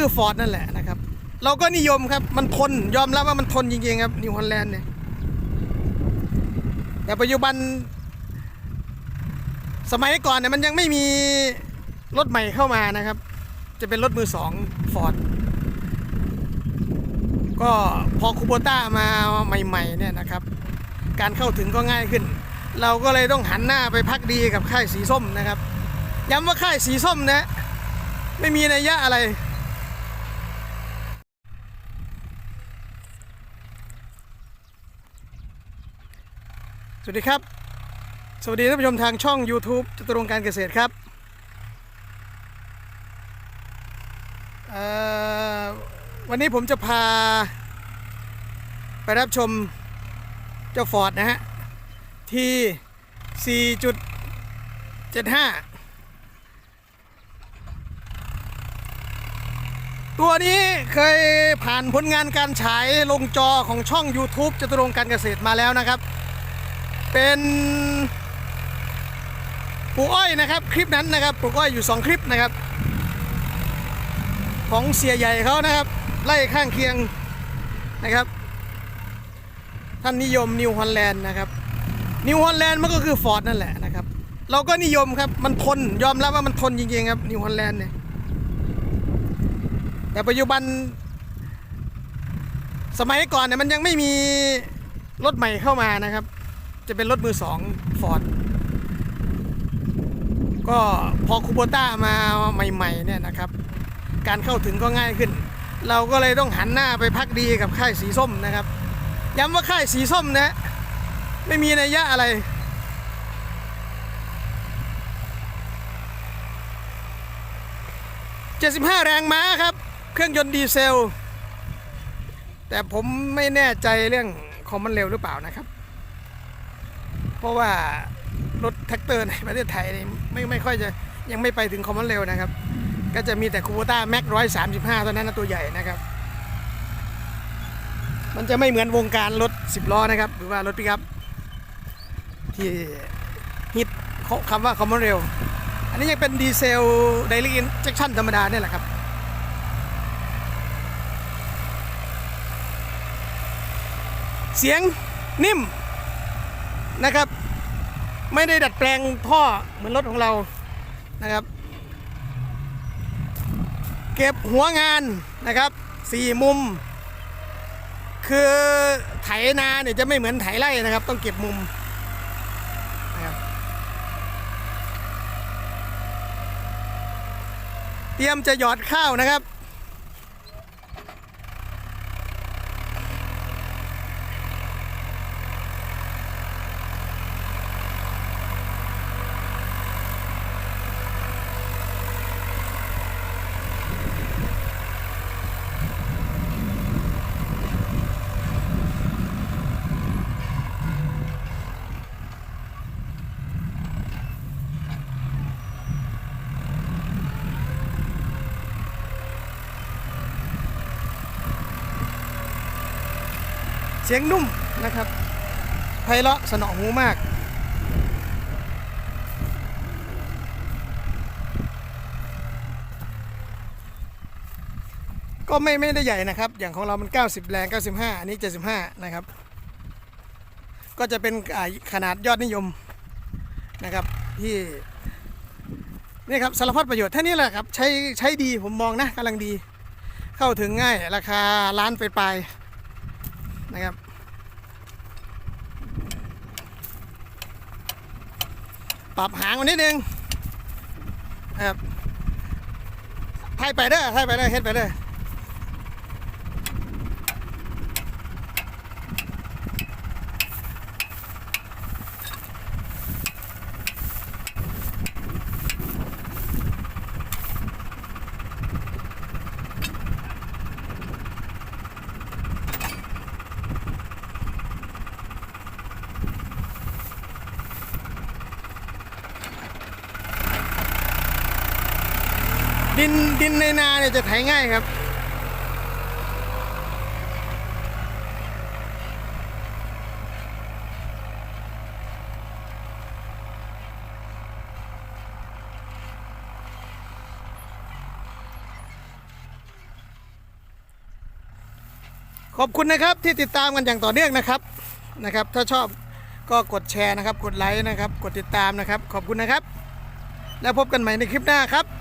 คือฟอร์ดนั่นแหละนะครับ เราก็นิยมครับ มันทนยอมรับว่ามันทนจริงๆครับนิวฮอลแลนด์เนี่ย แต่ปัจจุบัน สมัยก่อนเนี่ยมันยังไม่มีรถใหม่เข้ามานะครับ จะเป็นรถมือสองฟอร์ดก็พอคูโบต้ามาใหม่ๆเนี่ยนะครับ การเข้าถึงก็ง่ายขึ้น เราก็เลยต้องหันหน้าไปพักดีกับค่ายสีส้มนะครับ ย้ำว่าค่ายสีส้มนะ ไม่มีนัยยะอะไร สวัสดีครับ สวัสดีท่านผู้ชมทางช่อง YouTube จตุรงการเกษตรครับวันนี้ผมจะพา ไปรับชมเจ้าฟอร์ดนะฮะที่ 4.75 ตัวนี้เคยผ่านผลงานการฉายลงจอของช่อง YouTube จตุรงการเกษตรมาแล้วนะครับ เป็นปลูกอ้อยนะครับคลิปนั้นนะครับปลูกอ้อยอยู่ 2 คลิปนะครับ ของเสียใหญ่เขานะครับไล่ข้างเคียงนะครับ ท่านนิยมนิวฮอลแลนด์นะครับนิวฮอลแลนด์มันก็คือฟอร์ดนั่นแหละนะครับ เราก็นิยมครับมันทนยอมรับว่ามันทนจริงๆครับนิวฮอลแลนด์เนี่ยแต่ปัจจุบัน สมัยก่อนเนี่ยมันยังไม่มีรถใหม่เข้ามานะครับ จะเป็นรถมือสองฟอร์ดก็พอคูโบต้ามาใหม่ๆเนี่ยนะครับ การเข้าถึงก็ง่ายขึ้น เราก็เลยต้องหันหน้าไปพักดีกับค่ายสีส้มนะครับ ย้ำว่าค่ายสีส้มนะ ไม่มีนัยยะอะไร75แรงม้าครับ เครื่องยนต์ดีเซล แต่ผมไม่แน่ใจเรื่องคอมมันเร็วหรือเปล่านะครับ เพราะว่ารถแท็กเตอร์ในประเทศไทยนี่ไม่ไม่ค่อยจะยังไม่ไปถึงคอมมอนเร็วนะครับ ก็จะมีแต่คูโบต้าแม็กร้อยสามสิบห้าตัวนั้นนะตัวใหญ่นะครับ มันจะไม่เหมือนวงการรถ10ล้อนะครับ หรือว่ารถปิกอัพที่ฮิตคำว่าคอมมอนเร็วอันนี้ยังเป็นดีเซลไดเรกอินเจคชั่นธรรมดาเนี่ยแหละครับเสียงนิ่ม นะครับ ไม่ได้ดัดแปลงท่อเหมือนรถของเรานะครับ เก็บหัวงานนะครับสี่มุม คือไถนาเนี่ยจะไม่เหมือนไถไร่นะครับ ต้องเก็บมุมนะครับเตรียมจะหยอดข้าวนะครับ สียงนุ่มนะครับไพเราะสนอหูมาก ก็ไม่ไม่ได้ใหญ่นะครับ อย่างของเรามัน 90 แรง 95 อันนี้ 75 นะครับ ก็จะเป็นขนาดยอดนิยมนะครับที่นี่ครับสารพัดประโยชน์แค่นี้แหละครับ ใช้ใช้ดีผมมองนะกำลังดี เข้าถึงง่ายราคาล้านไปปลาย นะครับ ปรับหางมันนิดนึงนะครับไทยไปเด้อไทยไปเด้อเฮ็ดไปเด้อ ดินดินในนาเนี่ยจะไถง่ายครับ ขอบคุณนะครับที่ติดตามกันอย่างต่อเนื่องนะครับนะครับ ถ้าชอบก็กดแชร์นะครับ กดไลค์นะครับ กดติดตามนะครับ ขอบคุณนะครับ แล้วพบกันใหม่ในคลิปหน้าครับ